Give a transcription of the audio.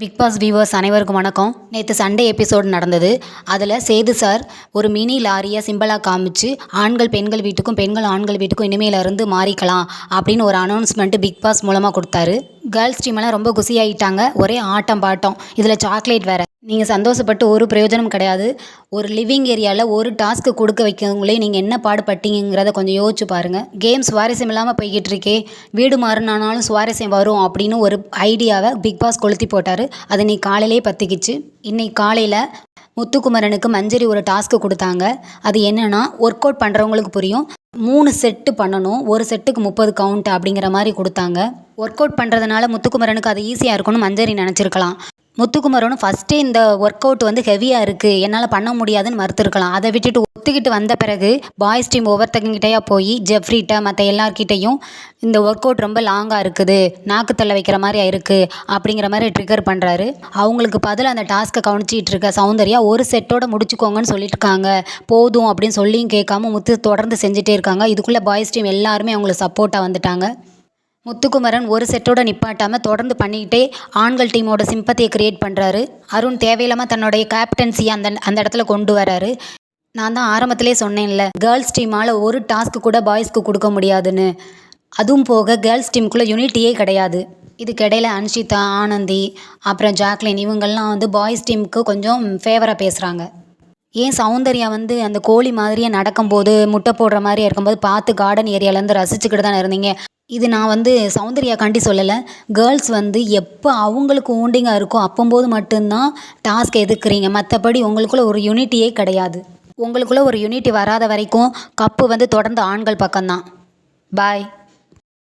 Big pass viewers அனைவருக்கும் வணக்கம். நேற்று சண்டே எபிசோடு நடந்தது. அதில் சேது சார் ஒரு மினி லாரியை சிம்பிளாக காமிச்சு ஆண்கள் பெண்கள் வீட்டுக்கும் பெண்கள் ஆண்கள் வீட்டுக்கும் இனிமேல இருந்து மாறிக்கலாம் அப்படின்னு ஒரு அனௌன்ஸ்மெண்ட்டு பிக் பாஸ் மூலமாக கொடுத்தாரு. கேர்ள்ஸ் டீமெல்லாம் ரொம்ப குசியாயிட்டாங்க. ஒரே ஆட்டம் பாட்டம். இதில் சாக்லேட் வேறு நீங்கள் சந்தோஷப்பட்டு ஒரு பிரயோஜனம் கிடையாது. ஒரு லிவிங் ஏரியாவில் ஒரு டாஸ்க்கு கொடுக்க வைக்கிறவங்களே நீங்கள் என்ன பாடுபட்டீங்கிறத கொஞ்சம் யோசிச்சு பாருங்கள் கேம் சுவாரஸ்யம் இல்லாமல் போய்கிட்டு இருக்கே. வீடு மாறினானாலும் சுவாரஸ்யம் வரும் அப்படின்னு ஒரு ஐடியாவை பிக் பாஸ் கொளுத்தி போட்டார். அது இன்னைக்கு காலையிலே பற்றிக்கிச்சு இன்னைக்கு காலையில் முத்துக்குமரனுக்கு மஞ்சரி ஒரு டாஸ்க்கு கொடுத்தாங்க. அது என்னென்னா ஒர்க் அவுட் பண்ணுறவங்களுக்கு புரியும். மூணு செட்டு பண்ணணும். ஒரு செட்டுக்கு முப்பது கவுண்ட் அப்படிங்கிற மாதிரி கொடுத்தாங்க. ஒர்க் அவுட் பண்ணுறதுனால முத்துக்குமரனுக்கு அது ஈஸியாக இருக்கும்னு மஞ்சரி நினச்சிருக்கலாம். முத்துக்குமரனும் ஃபஸ்ட்டே இந்த ஒர்க் அவுட் வந்து ஹெவியாக இருக்குது என்னால் பண்ண முடியாதுன்னு மறுத்துருக்கலாம். அதை விட்டுட்டு ஒத்துக்கிட்டு வந்த பிறகு பாய்ஸ் டீம் ஒவ்வொருத்தங்கிட்டையாக போய் ஜெஃப்ரிட்ட மற்ற எல்லார்கிட்டையும் இந்த ஒர்க் அவுட் ரொம்ப லாங்காக இருக்குது. நாக்கு தள்ள வைக்கிற மாதிரி இருக்குது அப்படிங்கிற மாதிரி ட்ரிகர் பண்ணுறாரு அவங்களுக்கு பதில் அந்த டாஸ்க்கை கவனிச்சிட்டு இருக்க சௌந்தர்யா ஒரு செட்டோட முடிச்சுக்கோங்கன்னு சொல்லியிருக்காங்க போதும் அப்படின்னு சொல்லியும் கேட்காம முத்து தொடர்ந்து செஞ்சுட்டே இருக்காங்க. இதுக்குள்ளே பாய்ஸ் டீம் எல்லாருமே அவங்களுக்கு சப்போர்ட்டாக வந்துட்டாங்க. முத்துக்குமரன் ஒரு செட்டோட நிப்பாட்டாமல் தொடர்ந்து பண்ணிக்கிட்டே ஆண்கள் டீமோட சிம்பத்தியை கிரியேட் பண்ணுறாரு அருண் தேவையில்லாமல் தன்னுடைய கேப்டன்சியை அந்த அந்த இடத்துல கொண்டு வராரு. நான் தான் ஆரம்பத்திலே சொன்னேன்ல கேர்ள்ஸ் டீமால் ஒரு டாஸ்க்கு கூட பாய்ஸ்க்கு கொடுக்க முடியாதுன்னு. அதுவும் போக கேர்ள்ஸ் டீமுக்குள்ளே யூனிட்டியே கிடையாது. இதுக்கிடையில் அன்ஷிதா ஆனந்தி அப்புறம் ஜாக்லின் இவங்கெல்லாம் வந்து பாய்ஸ் டீமுக்கு கொஞ்சம் ஃபேவராக பேசுகிறாங்க ஏன் சௌந்தர்யா வந்து அந்த கோழி மாதிரியே நடக்கும்போது முட்டை போடுற மாதிரி இருக்கும்போது பார்த்து கார்டன் ஏரியாவிலேருந்து ரசிச்சுக்கிட்டு தானே இருந்தீங்க? இது நான் வந்து சௌந்தர்யாக்காண்டி சொல்லலை. கேர்ள்ஸ் வந்து எப்போ அவங்களுக்கு ஊண்டிங்காக இருக்கோ அப்போம்போது மட்டும்தான் டாஸ்க் எதுக்குறீங்க. மற்றபடி உங்களுக்குள்ள ஒரு யூனிட்டியே கிடையாது. உங்களுக்குள்ள ஒரு யூனிட்டி வராத வரைக்கும் கப்பு வந்து தொடர்ந்து ஆண்கள் பக்கம்தான். பாய்